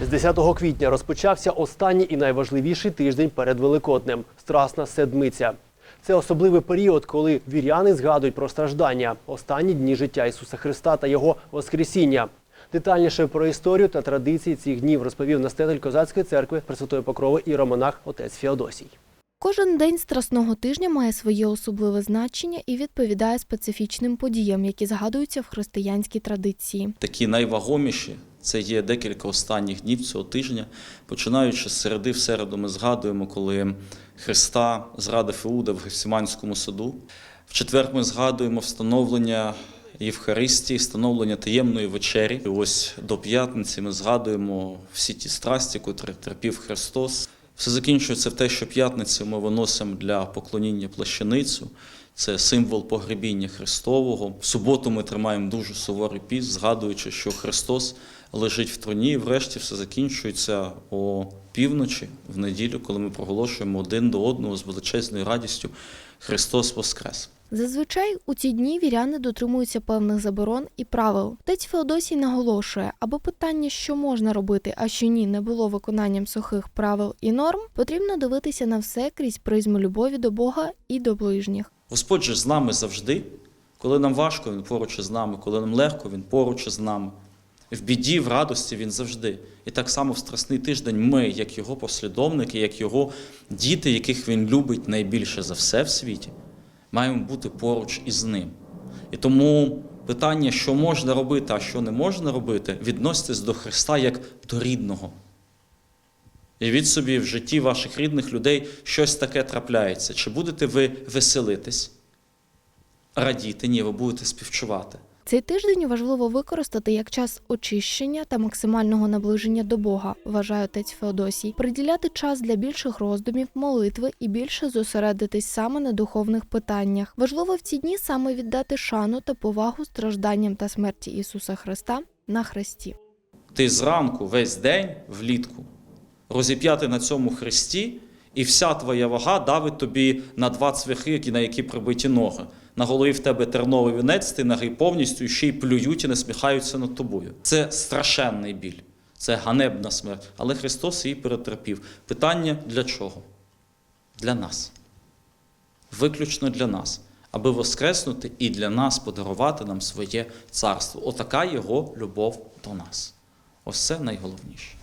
З 10 квітня розпочався останній і найважливіший тиждень перед Великоднем Страсна Седмиця. Це особливий період, коли віряни згадують про страждання, останні дні життя Ісуса Христа та Його Воскресіння. Детальніше про історію та традиції цих днів розповів настоятель Козацької церкви Пресвятої Покрови і романах отець Феодосій. Кожен день страсного тижня має своє особливе значення і відповідає специфічним подіям, які згадуються в християнській традиції. Такі найвагоміші це є декілька останніх днів цього тижня. Починаючи з середи в середу, ми згадуємо, коли Христа зрадив Іуда в Гефсиманському саду. В четвер ми згадуємо встановлення Євхаристії, встановлення таємної вечері. І ось до п'ятниці ми згадуємо всі ті страсті, котрі терпів Христос. Все закінчується в те, що п'ятницю ми виносимо для поклоніння плащаницю. Це символ погребіння Христового. В суботу ми тримаємо дуже суворий піст, згадуючи, що Христос лежить в троні, і врешті все закінчується о півночі в неділю, коли ми проголошуємо один до одного з величезною радістю Христос Воскрес. Зазвичай у ці дні віряни дотримуються певних заборон і правил. Отець Феодосій наголошує, аби питання, що можна робити, а що ні, не було виконанням сухих правил і норм, потрібно дивитися на все крізь призму любові до Бога і до ближніх. Господь же з нами завжди. Коли нам важко, Він поруч із нами, коли нам легко, Він поруч із нами. В біді, в радості Він завжди. І так само в страсний тиждень ми, як Його послідовники, як Його діти, яких Він любить найбільше за все в світі, маємо бути поруч із ним. І тому питання, що можна робити, а що не можна робити, відноситесь до Христа як до рідного. І від собі в житті ваших рідних людей щось таке трапляється. Чи будете ви веселитись, радіти? Ні, ви будете співчувати. Цей тиждень важливо використати як час очищення та максимального наближення до Бога, вважає отець Феодосій, приділяти час для більших роздумів, молитви і більше зосередитись саме на духовних питаннях. Важливо в ці дні саме віддати шану та повагу стражданням та смерті Ісуса Христа на хресті. Ти зранку весь день влітку розіп'яти на цьому хресті, і вся твоя вага давить тобі на два цвяхи, на які прибиті ноги. На голові в тебе терновий вінець, ти ноги повністю і ще й плюють і насміхаються над тобою. Це страшенний біль, це ганебна смерть. Але Христос її перетерпів. Питання для чого? Для нас. Виключно для нас, аби воскреснути і для нас подарувати нам своє царство. Отака його любов до нас. Ось це найголовніше.